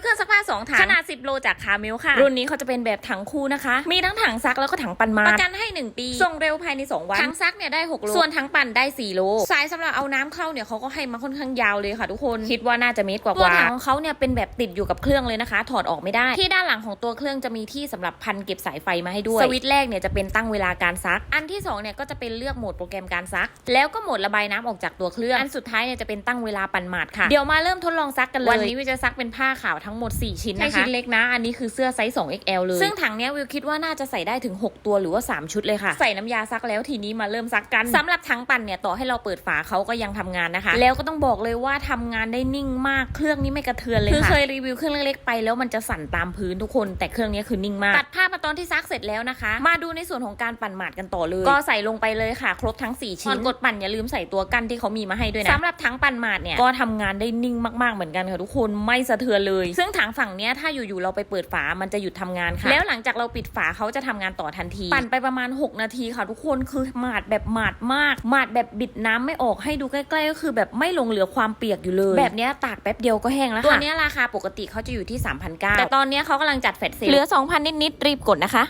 เครื่องซักผ้า 2ถังขนาด 10 โลจากคาเมลค่ะ รุ่นนี้เขาจะเป็นแบบถังคู่นะคะ มีทั้งถังซักแล้วก็ถังปั่นมาประกันให้ 1 ปี ส่งเร็วภายใน 2 วันถังซักเนี่ยได้6โลส่วนถังปั่นได้ 4 โล สายสำหรับเอาน้ำเข้าเนี่ยเขาก็ให้มาค่อนข้างยาวเลยค่ะทุกคนคิดว่าน่าจะเมตรกว่าๆตัวถังของเขาเนี่ยเป็นแบบติดอยู่กับเครื่องเลยนะคะ ถอดออกไม่ได้ ที่ด้านหลังของตัวเครื่องจะมีที่สำหรับพันเก็บสายไฟมาให้ด้วยสวิตช์แรกเนี่ยจะเป็นตั้งเวลาการซัก อันที่สองเนี่ยก็จะเป็นเลือกโหมดโปรแกรมการซัก แล้วก็โหมดระบายน้ำออกจากตัวเครื่องอันสุดท้ายเนี่ยจะเป็นตั้งเวลาปั่นหมาดค่ะเดี๋ยวมาเริ่มทดลองซักกันเลยวันนี้วิวจะซักเป็นผ้าขาวทั้งหมด4ชิ้นนะคะ ชิ้นเล็กนะ อันนี้คือเสื้อไซส์ 2XL เลย ซึ่งถังเนี้ยวิวคิดว่าน่าจะใส่ได้ถึง 6 ตัวหรือว่า 3 ชุดเลยค่ะ ใส่น้ำยาซักแล้วทีนี้มาเริ่มซักกันสำหรับถังปั่นเนี่ยต่อให้เราเปิดฝาเขาก็ยังทำงานนะคะ แล้วก็ต้องบอกเลยว่าทำงานได้นิ่งมาก เครื่องนี้ไม่กระเทือนเลยค่ะ คือเคยรีวิวเครื่องเล็กๆไปแล้วมันจะสั่นตามพื้นทุกคน แต่เครื่องนี้คือนิ่งมาก ตัดภาพมาตอนที่ซักเสร็จแล้วนะคะ มาดูในส่วนของการปั่นหมาดกันต่อเลย ก็ใส่ลงไปเลยค่ะ ครบทั้ง 4 ชิ้นก่อนกดปั่นอย่าลืมใส่ตัวกั้นที่เขามีมาให้ด้วยนะสำหรับถังปั่นหมาดเนี่ยก็ทำงานได้นิ่งมากๆเหมือนกันค่ะทุกคนไม่สะเทือนเลย ซึ่งถังฝั่งเนี้ยถ้าอยู่ๆเราไปเปิดฝามันจะหยุดทำงานค่ะ แล้วหลังจากเราปิดฝาเขาจะทำงานต่อทันที ปั่นไปประมาณ 6 นาทีค่ะทุกคนคือหมาดแบบหมาดมากหมาดแบบบิดน้ำไม่ออกให้ดูใกล้ๆก็คือแบบไม่ลงเหลือความเปียกอยู่เลย แบบเนี้ยตากแป๊บเดียวก็แห้งแล้วค่ะตัวเนี้ยราคาปกติเขาจะอยู่ที่3,900แต่ตอนเนี้ยเขากำลังจัดแฟลชเซลเหลือ 2,000 นิดๆรีบกดนะคะ